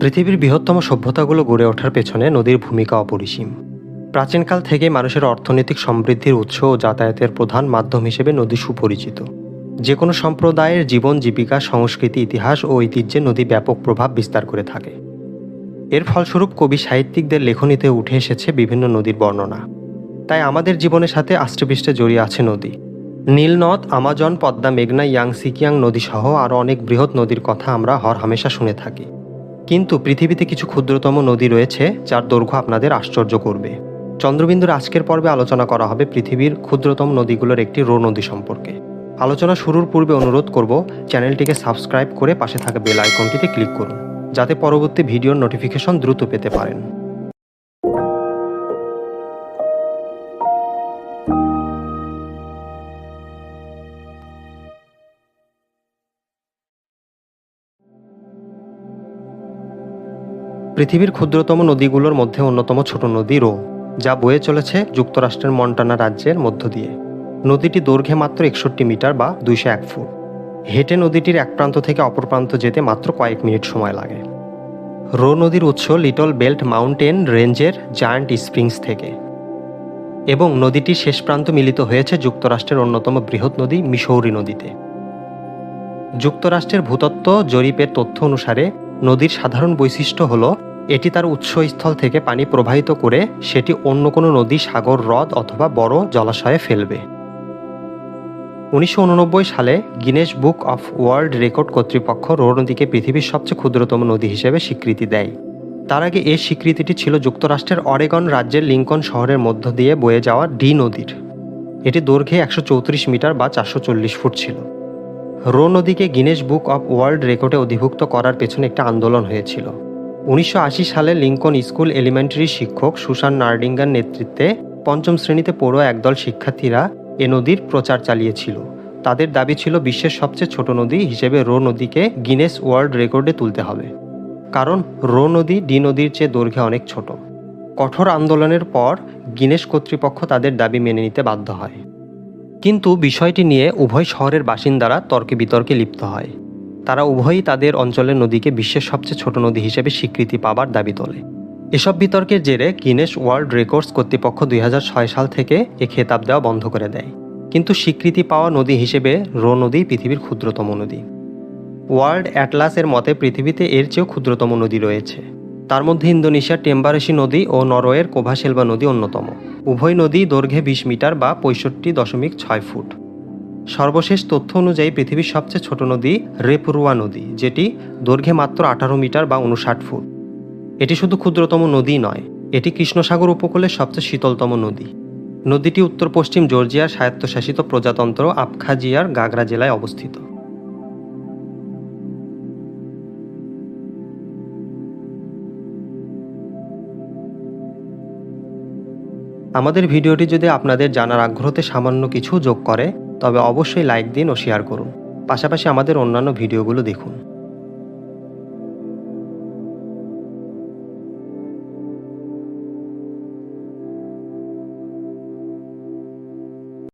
পৃথিবীর বৃহত্তম সভ্যতাগুলো গড়ে ওঠার পেছনে নদীর ভূমিকা অপরিসীম। প্রাচীনকাল থেকে মানুষের অর্থনৈতিক সমৃদ্ধির উৎস ও যাতায়াতের প্রধান মাধ্যম হিসেবে নদী সুপরিচিত। যে কোনো সম্প্রদায়ের জীবন, জীবিকা, সংস্কৃতি, ইতিহাস ও ঐতিহ্যে নদী ব্যাপক প্রভাব বিস্তার করে থাকে। এর ফলস্বরূপ কবি সাহিত্যিকদের লেখনীতে উঠে এসেছে বিভিন্ন নদীর বর্ণনা। তাই আমাদের জীবনের সাথে আষ্টেপৃষ্টে জড়িয়ে আছে নদী। নীলনদ, আমাজন, পদ্মা, মেঘনা ইয়াং সিকিয়াং নদী সহ আরও অনেক বৃহৎ নদীর কথা আমরা হর হামেশা শুনে থাকি। কিন্তু পৃথিবীতে কিছু ক্ষুদ্রতম নদী রয়েছে যার দৈর্ঘ্য আপনাদের আশ্চর্য করবে। চন্দ্রবিন্দুর আজকের পর্বে আলোচনা করা হবে পৃথিবীর ক্ষুদ্রতম নদীগুলোর একটি রো নদী সম্পর্কে। আলোচনা শুরুর পূর্বে অনুরোধ করব চ্যানেলটিকে সাবস্ক্রাইব করে পাশে থাকা বেল আইকনটিতে ক্লিক করুন, যাতে পরবর্তী ভিডিওর নোটিফিকেশন দ্রুত পেতে পারেন। পৃথিবীর ক্ষুদ্রতম নদীগুলোর মধ্যে অন্যতম ছোট নদী রো, যা বয়ে চলেছে যুক্তরাষ্ট্রের মন্টানা রাজ্যের মধ্য দিয়ে। নদীটি দৈর্ঘ্যে মাত্র একষট্টি মিটার বা দুইশো এক ফুট। হেঁটে নদীটির এক প্রান্ত থেকে অপর প্রান্ত যেতে মাত্র কয়েক মিনিট সময় লাগে। রো নদীর উৎস লিটল বেল্ট মাউন্টেন রেঞ্জের জায়ান্ট স্প্রিংস থেকে। এবং নদীটির শেষ প্রান্ত মিলিত হয়েছে যুক্তরাষ্ট্রের অন্যতম বৃহৎ নদী মিসৌরি নদীতে। যুক্তরাষ্ট্রের ভূতত্ত্ব জরিপের তথ্য অনুসারে, নদীর সাধারণ বৈশিষ্ট্য হল এটি তার উৎসস্থল থেকে পানি প্রবাহিত করে সেটি অন্য কোনো নদী, সাগর, হ্রদ অথবা বড় জলাশয়ে ফেলবে। উনিশশো উননব্বই সালে Guinness book of world record কর্তৃপক্ষ রো নদীকে পৃথিবীর সবচেয়ে ক্ষুদ্রতম নদী হিসেবে স্বীকৃতি দেয়। তার আগে এই স্বীকৃতিটি ছিল যুক্তরাষ্ট্রের অরেগন রাজ্যের লিঙ্কন শহরের মধ্য দিয়ে বয়ে যাওয়া ডি নদীর। এটি দৈর্ঘ্যে একশো চৌত্রিশ মিটার বা চারশো চল্লিশ ফুট ছিল। রো নদীকে গিনেস বুক অফ ওয়ার্ল্ড রেকর্ডে অধিভুক্ত করার পেছনে একটা আন্দোলন হয়েছিল। উনিশশো আশি সালে লিঙ্কন স্কুল এলিমেন্টারি শিক্ষক সুশান নার্ডিঙ্গার নেতৃত্বে পঞ্চম শ্রেণীতে পড়ুয়া একদল শিক্ষার্থীরা এ নদীর প্রচার চালিয়েছিল। তাদের দাবি ছিল বিশ্বের সবচেয়ে ছোট নদী হিসেবে রো নদীকে গিনেস ওয়ার্ল্ড রেকর্ডে তুলতে হবে। কারণ রো নদী ডি নদীর চেয়ে দৈর্ঘ্যে অনেক ছোট। কঠোর আন্দোলনের পর গিনেস কর্তৃপক্ষ তাদের দাবি মেনে নিতে বাধ্য হয়। কিন্তু বিষয়টি নিয়ে উভয় শহরের বাসিন্দারা তর্কে বিতর্কে লিপ্ত হয়। তারা উভয়ই তাদের অঞ্চলের নদীকে বিশ্বের সবচেয়ে ছোট নদী হিসেবে স্বীকৃতি পাবার দাবি তোলে। এসব বিতর্কের জেরে গিনেস ওয়ার্ল্ড রেকর্ডস কর্তৃপক্ষ দুই হাজার ছয় সাল থেকে এ খেতাব দেওয়া বন্ধ করে দেয়। কিন্তু স্বীকৃতি পাওয়া নদী হিসেবে রো নদী পৃথিবীর ক্ষুদ্রতম নদী। ওয়ার্ল্ড অ্যাটলাসের মতে পৃথিবীতে এর চেয়েও ক্ষুদ্রতম নদী রয়েছে। তার মধ্যে ইন্দোনেশিয়ার টেম্বারেসি নদী ও নরওয়ের কোভাশেলবা নদী অন্যতম। উভয় নদী দৈর্ঘ্যে বিশ মিটার বা পঁয়ষট্টি দশমিক ছয় ফুট। সর্বশেষ তথ্য অনুযায়ী পৃথিবীর সবচেয়ে ছোট নদী রেপুরুয়া নদী, যেটি দৈর্ঘ্যে মাত্র আঠারো মিটার বা উনষাট ফুট। এটি শুধু ক্ষুদ্রতম নদী নয়, এটি কৃষ্ণসাগর উপকূলের সবচেয়ে শীতলতম নদী। নদীটি উত্তর পশ্চিম জর্জিয়ার স্বায়ত্তশাসিত প্রজাতন্ত্র আবখাজিয়ার গাগরা জেলায় অবস্থিত। আমাদের ভিডিওটি যদি আপনাদের জানার আগ্রহতে সামান্য কিছু যোগ করে তবে অবশ্যই লাইক দিন ও শেয়ার করুন। পাশাপাশি আমাদের অন্যান্য ভিডিওগুলো দেখুন।